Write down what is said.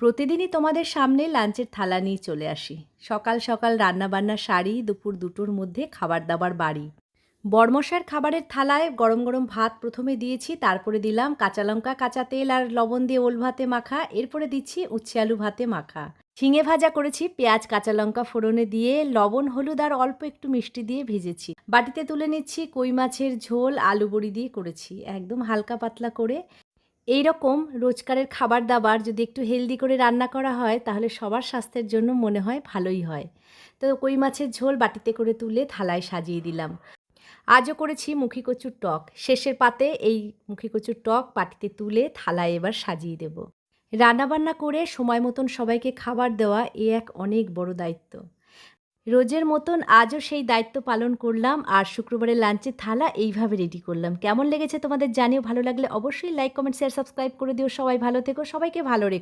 প্রতিদিনই তোমাদের সামনে লাঞ্চের থালা নিয়ে চলে আসি। সকাল সকাল রান্নাবান্না সারি, দুপুর দুটোর মধ্যে খাবার দাবার বাড়ি। বড়মশার খাবারের থালায় গরম গরম ভাত প্রথমে দিয়েছি, তারপরে দিলাম কাঁচা লঙ্কা, কাঁচা তেল আর লবণ দিয়ে ওল ভাতে মাখা, এরপরে দিচ্ছি উচ্ছে আলু ভাতে মাখা। ঝিঙে ভাজা করেছি, পেঁয়াজ, কাঁচা লঙ্কা ফোড়নে দিয়ে লবণ, হলুদ আর অল্প একটু মিষ্টি দিয়ে ভেজেছি। বাটিতে তুলে নিচ্ছি কই মাছের ঝোল, আলু বড়ি দিয়ে করেছি। একদম হালকা পাতলা করে এই রকম রোজকারের খাবার দাবার যদি একটু হেলদি করে রান্না করা হয়, তাহলে সবার স্বাস্থ্যের জন্য মনে হয় ভালোই হয়। তো কই মাছের ঝোল বাটিতে করে তুলে থালায় সাজিয়ে দিলাম। আজও করেছি মুখি কচুর টক। শেষের পাতে এই মুখি কচুর টক বাটিতে তুলে থালায় এবার সাজিয়ে দেব। রান্নাবান্না করে সময় মতন সবাইকে খাবার দেওয়া এ এক অনেক বড় দায়িত্ব। রোজের মতন আজও সেই দায়িত্ব পালন করলাম আর শুক্রবারের লাঞ্চের থালা এইভাবে রেডি করলাম। কেমন লেগেছে তোমাদের জানিও, ভালো লাগলে অবশ্যই লাইক কমেন্ট শেয়ার সাবস্ক্রাইব করে দিও। সবাই ভালো থেকো, সবাইকে ভালো রেখো।